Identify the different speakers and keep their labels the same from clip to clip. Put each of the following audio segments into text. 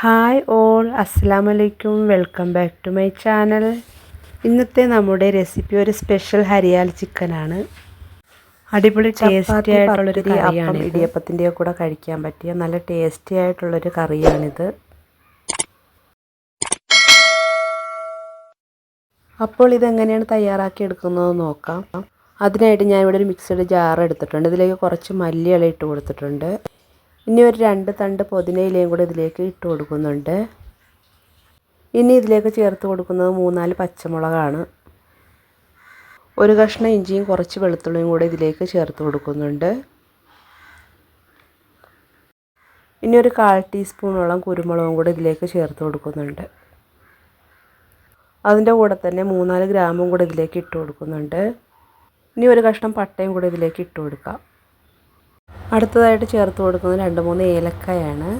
Speaker 1: Hi all അസ്സാം വലൈക്കും welcome back to my channel ഇന്നത്തെ നമ്മുടെ റെസിപ്പി ഒരു സ്പെഷ്യൽ ഹരിയാൽ ചിക്കനാണ് അടിപൊളി ടേസ്റ്റി ആയിട്ടുള്ളൊരു കറിയാണ് ഇടിയപ്പത്തിന്റെ കൂടെ കഴിക്കാൻ പറ്റിയ നല്ല ടേസ്റ്റി ആയിട്ടുള്ളൊരു കറിയാണിത്. അപ്പോൾ ഇതെങ്ങനെയാണ് തയ്യാറാക്കി എടുക്കുന്നത് നോക്കാം. അതിനായിട്ട് ഞാനിവിടെ ഇവിടെ ഒരു മിക്സഡ് ജാർ എടുത്തിട്ടുണ്ട്. ഇതിലേക്ക് കുറച്ച് മല്ലിയില ഇട്ട് കൊടുത്തിട്ടുണ്ട്. ഇനി ഒരു രണ്ട് തണ്ട് പുതിനയിലയും കൂടെ ഇതിലേക്ക് ഇട്ട് കൊടുക്കുന്നുണ്ട്. ഇനി ഇതിലേക്ക് ചേർത്ത് കൊടുക്കുന്നത് മൂന്നാൽ പച്ചമുളകാണ്. ഒരു കഷ്ണം ഇഞ്ചിയും കുറച്ച് വെളുത്തുള്ളിയും കൂടെ ഇതിലേക്ക് ചേർത്ത് കൊടുക്കുന്നുണ്ട്. ഇനി ഒരു കാൽ ടീസ്പൂണോളം കുരുമുളകും കൂടെ ഇതിലേക്ക് ചേർത്ത് കൊടുക്കുന്നുണ്ട്. അതിന്റെ കൂടെ തന്നെ മൂന്നാൽ ഗ്രാമും കൂടെ ഇതിലേക്ക് ഇട്ട് കൊടുക്കുന്നുണ്ട്. ഇനി ഒരു കഷ്ണം പട്ടയും കൂടെ ഇതിലേക്ക് ഇട്ട് കൊടുക്കാം. അടുത്തതായിട്ട് ചേർത്ത് കൊടുക്കുന്നത് രണ്ട് മൂന്ന് ഏലക്കായാണ്.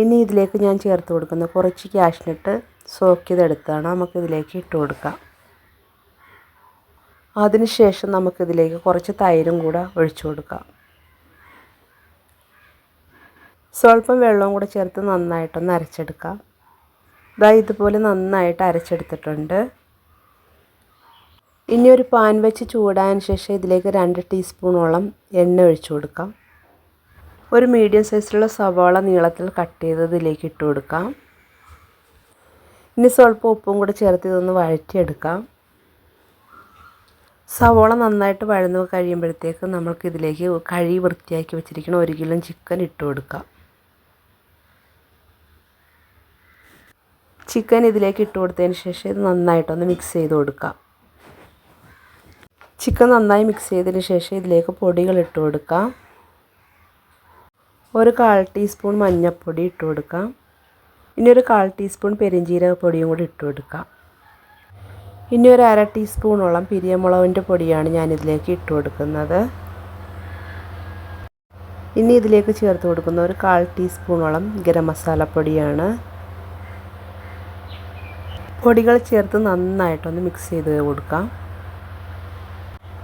Speaker 1: ഇനി ഇതിലേക്ക് ഞാൻ ചേർത്ത് കൊടുക്കുന്നത് കുറച്ച് ക്യാഷിനിട്ട് സോക്ക് ചെയ്തെടുത്താണ് നമുക്കിതിലേക്ക് ഇട്ട് കൊടുക്കാം. അതിനുശേഷം നമുക്കിതിലേക്ക് കുറച്ച് തൈരും കൂടെ ഒഴിച്ചു കൊടുക്കാം. സ്വല്പം വെള്ളവും കൂടെ ചേർത്ത് നന്നായിട്ടൊന്ന് അരച്ചെടുക്കാം. ഇതാ ഇതുപോലെ നന്നായിട്ട് അരച്ചെടുത്തിട്ടുണ്ട്. ഇനി ഒരു പാൻ വെച്ച് ചൂടായതിന് ശേഷം ഇതിലേക്ക് രണ്ട് ടീസ്പൂണോളം എണ്ണ ഒഴിച്ചു കൊടുക്കാം. ഒരു മീഡിയം സൈസിലുള്ള സവാള നീളത്തിൽ കട്ട് ചെയ്ത് ഇതിലേക്ക് ഇട്ട് കൊടുക്കാം. ഇനി സ്വല്പം ഉപ്പും കൂടെ ചേർത്ത് ഇതൊന്ന് വഴറ്റിയെടുക്കാം. സവോള നന്നായിട്ട് വഴന്നു കഴിയുമ്പോഴത്തേക്ക് നമ്മൾക്ക് ഇതിലേക്ക് കഴി വൃത്തിയാക്കി വെച്ചിരിക്കുന്ന ഒരു കിലോ ചിക്കൻ ഇട്ട് കൊടുക്കാം. ചിക്കൻ ഇതിലേക്ക് ഇട്ട് കൊടുത്തതിന് ശേഷം ഇത് നന്നായിട്ടൊന്ന് മിക്സ് ചെയ്ത് കൊടുക്കാം. ചിക്കൻ നന്നായി മിക്സ് ചെയ്തതിന് ശേഷം ഇതിലേക്ക് പൊടികൾ ഇട്ട് കൊടുക്കാം. ഒരു കാൽ ടീസ്പൂൺ മഞ്ഞൾപ്പൊടി ഇട്ട് കൊടുക്കാം. ഇനി ഒരു കാൽ ടീസ്പൂൺ പെരിഞ്ജീരക പൊടിയും കൂടി ഇട്ട് കൊടുക്കാം. ഇനി ഒരു അര ടീസ്പൂണോളം പിരിയമുളകിന്റെ പൊടിയാണ് ഞാനിതിലേക്ക് ഇട്ട് കൊടുക്കുന്നത്. ഇനി ഇതിലേക്ക് ചേർത്ത് കൊടുക്കുന്ന ഒരു കാൽ ടീസ്പൂണോളം ഗരം മസാലപ്പൊടിയാണ് പൊടികൾ ചേർത്ത് നന്നായിട്ടൊന്ന് മിക്സ് ചെയ്ത് കൊടുക്കാം.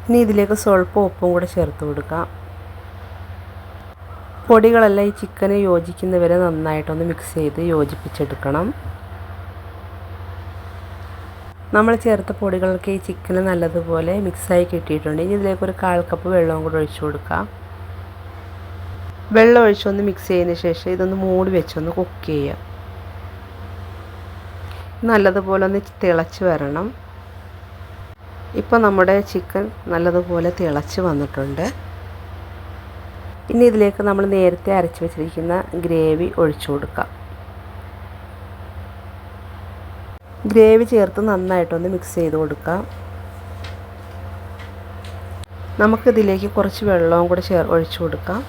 Speaker 1: ഇനി ഇതിലേക്ക് സ്വൽപ്പം ഉപ്പും കൂടെ ചേർത്ത് കൊടുക്കാം. പൊടികളെല്ലാം ഈ ചിക്കന് യോജിക്കുന്നവരെ നന്നായിട്ടൊന്ന് മിക്സ് ചെയ്ത് യോജിപ്പിച്ചെടുക്കണം. നമ്മൾ ചേർത്ത പൊടികളൊക്കെ ഈ ചിക്കന് നല്ലതുപോലെ മിക്സായി കിട്ടിയിട്ടുണ്ട്. ഇനി ഇതിലേക്ക് ഒരു കാൽ കപ്പ് വെള്ളവും കൂടെ ഒഴിച്ചു കൊടുക്കാം. വെള്ളം ഒഴിച്ചൊന്ന് മിക്സ് ചെയ്തതിന് ശേഷം ഇതൊന്ന് മൂടി വെച്ചൊന്ന് കുക്ക് ചെയ്യാം. നല്ലതുപോലെ ഒന്ന് തിളച്ച് വരണം. ഇപ്പോൾ നമ്മുടെ ചിക്കൻ നല്ലതുപോലെ തിളച്ച് വന്നിട്ടുണ്ട്. ഇനി ഇതിലേക്ക് നമ്മൾ നേരത്തെ അരച്ച് വെച്ചിരിക്കുന്ന ഗ്രേവി ഒഴിച്ചു കൊടുക്കാം. ഗ്രേവി ചേർത്ത് നന്നായിട്ടൊന്ന് മിക്സ് ചെയ്ത് കൊടുക്കാം. നമുക്കിതിലേക്ക് കുറച്ച് വെള്ളവും കൂടെ ചേർ ഒഴിച്ചു കൊടുക്കാം.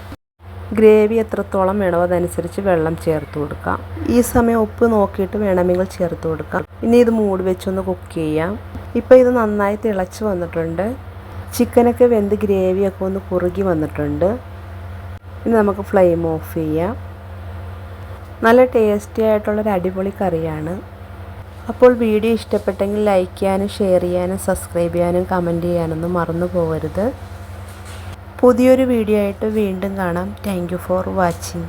Speaker 1: ഗ്രേവി എത്രത്തോളം വേണോ അതനുസരിച്ച് വെള്ളം ചേർത്ത് കൊടുക്കാം. ഈ സമയം ഉപ്പ് നോക്കിയിട്ട് വേണമെങ്കിൽ ചേർത്ത് കൊടുക്കാം. ഇനി ഇത് മൂടി വെച്ചൊന്ന് കുക്ക് ചെയ്യാം. ഇപ്പോൾ ഇത് നന്നായി തിളച്ച് വന്നിട്ടുണ്ട്. ചിക്കനൊക്കെ വെന്ത് ഗ്രേവിയൊക്കെ ഒന്ന് കുറുകി വന്നിട്ടുണ്ട്. ഇനി നമുക്ക് ഫ്ലെയിം ഓഫ് ചെയ്യാം. നല്ല ടേസ്റ്റി ആയിട്ടുള്ളൊരു അടിപൊളി കറിയാണ്. അപ്പോൾ വീഡിയോ ഇഷ്ടപ്പെട്ടെങ്കിൽ ലൈക്ക് ചെയ്യാനും ഷെയർ ചെയ്യാനും സബ്സ്ക്രൈബ് ചെയ്യാനും കമന്റ് ചെയ്യാനൊന്നും മറന്നു പോകരുത്. പുതിയൊരു വീഡിയോ ആയിട്ട് വീണ്ടും കാണാം. Thank for watching